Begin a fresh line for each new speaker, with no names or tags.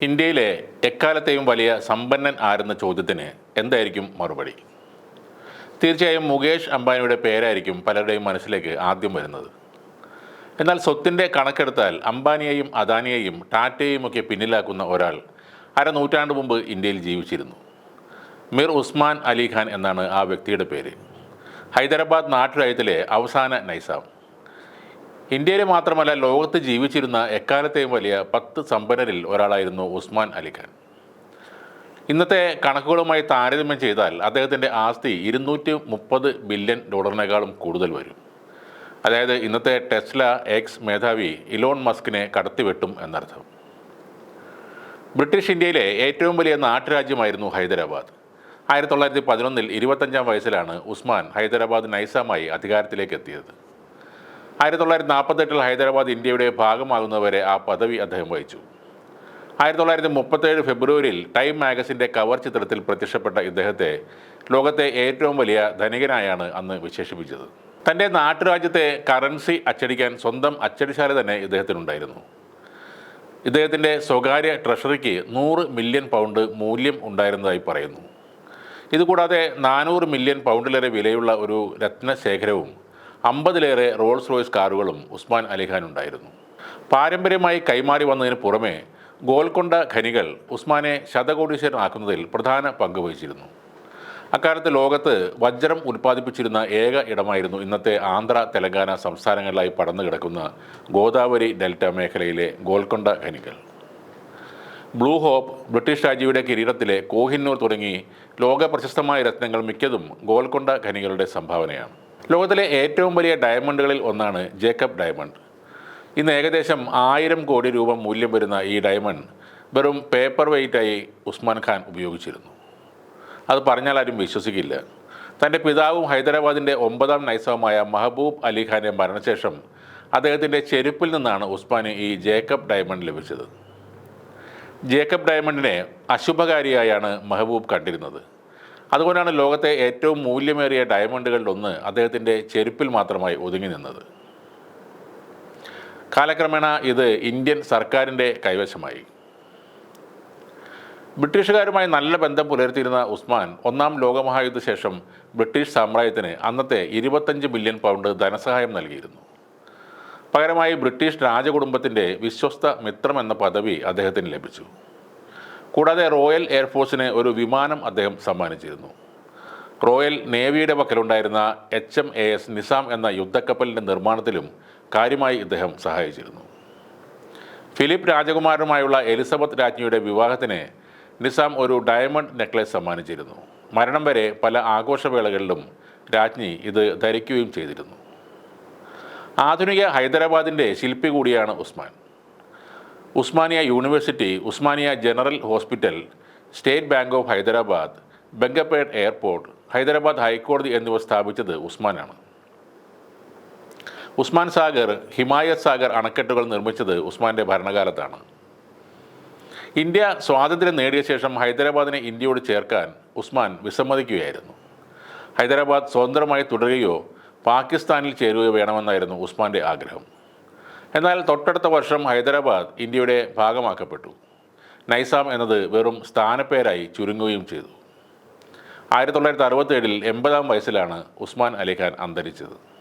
ഇന്ത്യയിലെ എക്കാലത്തെയും വലിയ സമ്പന്നൻ ആരെന്ന ചോദ്യത്തിന് എന്തായിരിക്കും മറുപടി? തീർച്ചയായും മുകേഷ് അംബാനിയുടെ പേരായിരിക്കും പലരുടെയും മനസ്സിലേക്ക് ആദ്യം വരുന്നത്. എന്നാൽ സ്വത്തിന്റെ കണക്കെടുത്താൽ അംബാനിയെയും അദാനിയെയും ടാറ്റയെയും ഒക്കെ പിന്നിലാക്കുന്ന ഒരാൾ അരനൂറ്റാണ്ട് മുമ്പ് ഇന്ത്യയിൽ ജീവിച്ചിരുന്നു. മിർ ഉസ്മാൻ അലിഖാൻ എന്നാണ് ആ വ്യക്തിയുടെ പേര്. ഹൈദരാബാദ് നാട്ടുരാജ്യത്തിലെ അവസാന നൈസാം ഇന്ത്യയിൽ മാത്രമല്ല ലോകത്ത് ജീവിച്ചിരുന്ന എക്കാലത്തെയും വലിയ പത്ത് സമ്പന്നരിൽ ഒരാളായിരുന്നു ഉസ്മാൻ അലിഖാൻ ഇന്നത്തെ കണക്കുകളുമായി താരതമ്യം ചെയ്താൽ അദ്ദേഹത്തിന്റെ ആസ്തി ഇരുന്നൂറ്റി മുപ്പത് ബില്യൺ ഡോളറിനേക്കാളും കൂടുതൽ വരും. അതായത് ഇന്നത്തെ ടെസ്ല എക്സ് മേധാവി ഇലോൺ മസ്കിനെ കടത്തിവെട്ടും എന്നർത്ഥം. ബ്രിട്ടീഷ് ഇന്ത്യയിലെ ഏറ്റവും വലിയ നാട്ടുരാജ്യമായിരുന്നു ഹൈദരാബാദ്. ആയിരത്തി തൊള്ളായിരത്തി പതിനൊന്നിൽ ഇരുപത്തഞ്ചാം വയസ്സിലാണ് ഉസ്മാൻ ഹൈദരാബാദ് നൈസാമായി അധികാരത്തിലേക്ക് എത്തിയത്. ആയിരത്തി തൊള്ളായിരത്തി നാൽപ്പത്തെട്ടിൽ ഹൈദരാബാദ് ഇന്ത്യയുടെ ഭാഗമാകുന്നവരെ ആ പദവി അദ്ദേഹം വഹിച്ചു. ആയിരത്തി തൊള്ളായിരത്തി മുപ്പത്തേഴ് ഫെബ്രുവരിയിൽ ടൈം മാഗസിന്റെ കവർ ചിത്രത്തിൽ പ്രത്യക്ഷപ്പെട്ട ഇദ്ദേഹത്തെ ലോകത്തെ ഏറ്റവും വലിയ ധനികനായാണ് അന്ന് വിശേഷിപ്പിച്ചത്. തന്റെ നാട്ടുരാജ്യത്തെ കറൻസി അച്ചടിക്കാൻ സ്വന്തം അച്ചടിശാല തന്നെ ഇദ്ദേഹത്തിനുണ്ടായിരുന്നു. ഇദ്ദേഹത്തിന്റെ സ്വകാര്യ ട്രഷറിക്ക് നൂറ് മില്യൺ പൗണ്ട് മൂല്യം ഉണ്ടായിരുന്നതായി പറയുന്നു. ഇതുകൂടാതെ നാനൂറ് മില്യൺ പൗണ്ടിലേറെ വിലയുള്ള ഒരു രത്നശേഖരവും അമ്പതിലേറെ റോൾസ് റോയ്സ് കാറുകളും ഉസ്മാൻ അലിഖാൻ ഉണ്ടായിരുന്നു. പാരമ്പര്യമായി കൈമാറി വന്നതിന് പുറമെ ഗോൽക്കൊണ്ട ഖനികൾ ഉസ്മാനെ ശതകോടീശ്വരനാക്കുന്നതിൽ പ്രധാന പങ്ക് വഹിച്ചിരുന്നു. അക്കാലത്ത് ലോകത്ത് വജ്രം ഉൽപ്പാദിപ്പിച്ചിരുന്ന ഏക ഇടമായിരുന്നു ഇന്നത്തെ ആന്ധ്ര തെലങ്കാന സംസ്ഥാനങ്ങളിലായി പടന്നു കിടക്കുന്ന ഗോദാവരി ഡെൽറ്റ മേഖലയിലെ ഗോൽക്കൊണ്ട ഖനികൾ. ബ്ലൂ ഹോപ്പ് ബ്രിട്ടീഷ് രാജ്യയുടെ കിരീടത്തിലെ കോഹിന്നൂർ തുടങ്ങി ലോക പ്രശസ്തമായ രത്നങ്ങൾ മിക്കതും ഗോൽക്കൊണ്ട ഖനികളുടെ സംഭാവനയാണ്. ലോകത്തിലെ ഏറ്റവും വലിയ ഡയമണ്ടുകളിൽ ഒന്നാണ് ജേക്കബ് ഡയമണ്ട്. ഇന്ന് ഏകദേശം ആയിരം കോടി രൂപ മൂല്യം വരുന്ന ഈ ഡയമണ്ട് വെറും പേപ്പർ വെയിറ്റായി ഉസ്മാൻ ഖാൻ ഉപയോഗിച്ചിരുന്നു. അത് പറഞ്ഞാൽ ആരും വിശ്വസിക്കില്ല. തന്റെ പിതാവും ഹൈദരാബാദിന്റെ ഒമ്പതാം നൈസവുമായ മഹബൂബ് അലി ഖാന്റെ മരണശേഷം അദ്ദേഹത്തിന്റെ ചെരുപ്പിൽ നിന്നാണ് ഉസ്മാന് ഈ ജേക്കബ് ഡയമണ്ട് ലഭിച്ചത്. ജേക്കബ് ഡയമണ്ടിനെ അശുഭകാരിയായാണ് മെഹബൂബ് കണ്ടിരുന്നത്. അതുകൊണ്ടാണ് ലോകത്തെ ഏറ്റവും മൂല്യമേറിയ ഡയമണ്ടുകളിലൊന്ന് അദ്ദേഹത്തിന്റെ ചെരുപ്പിൽ മാത്രമായി ഒതുങ്ങി നിന്നത്. കാലക്രമേണ ഇത് ഇന്ത്യൻ സർക്കാരിന്റെ കൈവശമായി. ബ്രിട്ടീഷുകാരുമായി നല്ല ബന്ധം പുലർത്തിയിരുന്ന ഉസ്മാൻ ഒന്നാം ലോകമഹായുദ്ധശേഷം ബ്രിട്ടീഷ് സാമ്രാജ്യത്തിന് അന്നത്തെ ഇരുപത്തഞ്ച് ബില്യൺ പൗണ്ട് ധനസഹായം നൽകിയിരുന്നു. പകരമായി ബ്രിട്ടീഷ് രാജകുടുംബത്തിന്റെ വിശ്വസ്ത മിത്രം എന്ന പദവി അദ്ദേഹത്തിന് ലഭിച്ചു. കൂടാതെ റോയൽ എയർഫോഴ്സിന് ഒരു വിമാനം അദ്ദേഹം സമ്മാനിച്ചിരുന്നു. റോയൽ നേവിയുടെ പക്കലുണ്ടായിരുന്ന H M A S Nizam എന്ന യുദ്ധക്കപ്പലിന്റെ നിർമ്മാണത്തിലും കാര്യമായി ഇദ്ദേഹം സഹായിച്ചിരുന്നു. ഫിലിപ്പ് രാജകുമാരനുമായുള്ള എലിസബത്ത് രാജ്ഞിയുടെ വിവാഹത്തിന് നിസാം ഒരു ഡയമണ്ട് നെക്ലേസ് സമ്മാനിച്ചിരുന്നു. മരണം വരെ പല ആഘോഷവേളകളിലും രാജ്ഞി ഇത് ധരിക്കുകയും ചെയ്തിരുന്നു. ആധുനിക ഹൈദരാബാദിന്റെ ശില്പി കൂടിയാണ് Osman. Osmania university Osmania general hospital state bank of Hyderabad Begumpet airport Hyderabad ഹൈക്കോടതി എന്നിവ സ്ഥാപിച്ചത് ഉസ്മാനാണ്. ഉസ്മാൻ സാഗർ ഹിമായത് സാഗർ അണക്കെട്ടുകൾ നിർമ്മിച്ചത് ഉസ്മാന്റെ ഭരണകാലത്താണ്. ഇന്ത്യ സ്വാതന്ത്ര്യം നേടിയ ശേഷം ഹൈദരാബാദിനെ ഇന്ത്യയോട് ചേർക്കാൻ ഉസ്മാൻ വിസമ്മതിക്കുകയായിരുന്നു. ഹൈദരാബാദ് സ്വതന്ത്രമായി തുടരുകയോ പാകിസ്ഥാനിൽ ചേരുകയോ വേണമെന്നായിരുന്നു ഉസ്മാന്റെ ആഗ്രഹം. എന്നാൽ തൊട്ടടുത്ത വർഷം ഹൈദരാബാദ് ഇന്ത്യയുടെ ഭാഗമാക്കപ്പെട്ടു. നൈസാം എന്നത് വെറും സ്ഥാനപ്പേരായി ചുരുങ്ങുകയും ചെയ്തു. ആയിരത്തി തൊള്ളായിരത്തി അറുപത്തേഴിൽ എൺപതാം വയസ്സിലാണ് ഉസ്മാൻ അലിഖാൻ അന്തരിച്ചത്.